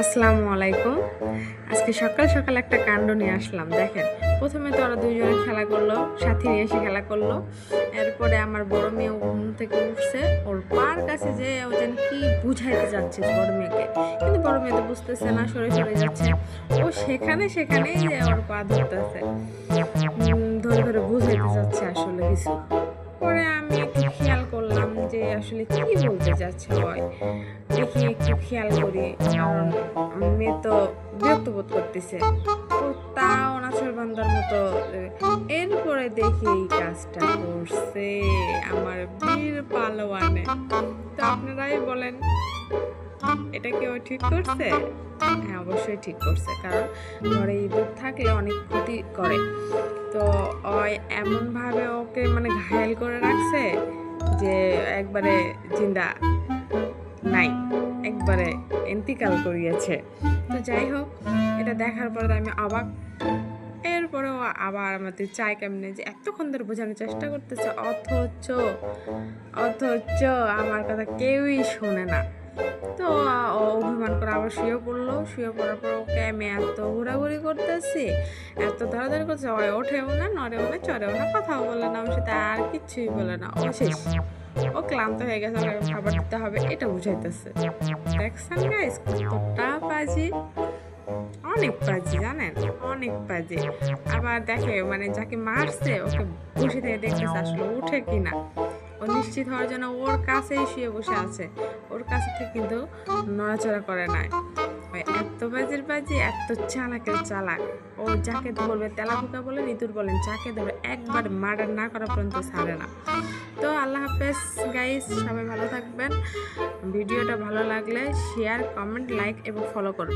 আসসালামু আলাইকুম। আজকে সকাল সকাল একটা কাণ্ড নিয়ে আসলাম, দেখেন। প্রথমে তো ওরা দুইজনে খেলা করল, সাথী নিয়ে এসে খেলা করল। এরপরে আমার বড় মেয়ে ঘুম থেকে উঠছে, ওর পার কাছে যে ও যেন কি বুঝাইতে যাচ্ছে বড় মেয়েকে। কিন্তু বড় মেয়ে তো বুঝতেছে না, সরে সরে যাচ্ছে। ও সেখানে সেখানেই যে ওর পা ধরতেছে। ধরে ধরে বুঝাইতে যাচ্ছে আসলে কিছু। পরে আমি যে আসলে কি বলতে যাচ্ছে ওই দেখি একটু খেয়াল করি। মেয়ে তো বিরক্ত বোধ করতেছে। তো নাচর বান্দার মতো এরপরে দেখি এই কাজটা করছে আমার বীর পালোয়ানে। তো আপনারাই বলেন, এটা কেউ ঠিক করছে? হ্যাঁ অবশ্যই ঠিক করছে, কারণ ঘরে ইঁদুর থাকলে অনেক ক্ষতি করে। তো ওই এমনভাবে ওকে মানে ঘায়েল করে রাখছে যে একবারে জিন্দা নাই, একবারে এন্তিকাল করিয়েছে। তো যাই হোক, এটা দেখার পরে আমি অবাক। এরপরেও আবার আমাদের চাই কেমনে যে এতক্ষণ ধরে বোঝানোর চেষ্টা করতেছে, অথচ অথচ আমার কথা কেউই শোনে না। তো ও অভিমান করে আবার শুয়ে পড়ল। শুয়ে পড়ার পর ওকে আমি এত ঘোরাঘুরি করতেছি, এত ধরাধরি করছে ওই ওঠেও না, নড়েও না, চড়েও না, কথাও বলে না আমার সাথে আর কিচ্ছুই বলে না। ও শেষ। ও ক্লান্ত হয়ে গেছে, ওকে খাবার দিতে হবে, এটা বুঝাইতেছে। দেখছেন গাইস কতটা বাজি অনেক বাজি জানেন? অনেক বাজি আবার দেখে মানে যাকে মারছে, ওকে বসে থেকে দেখতেছে আসলে উঠে কিনা। ও নিশ্চিত হওয়ার জন্য ওর কাছেই শুয়ে বসে আছে। ওর কাছে থেকে কিন্তু নড়াচড়া করে নাই এত বাজির বাজি, এত চালাকের চালাক। ও যাকে ধরবে, তেলাপোকা বলে ইঁদুর বলেন, যাকে ধরবে, একবার মার্ডার না করা পর্যন্ত ছাড়ে না। তো আল্লাহ হাফেজ গাইস সবাই ভালো থাকবেন। ভিডিওটা ভালো লাগলে শেয়ার কমেন্ট লাইক এবং ফলো করবেন।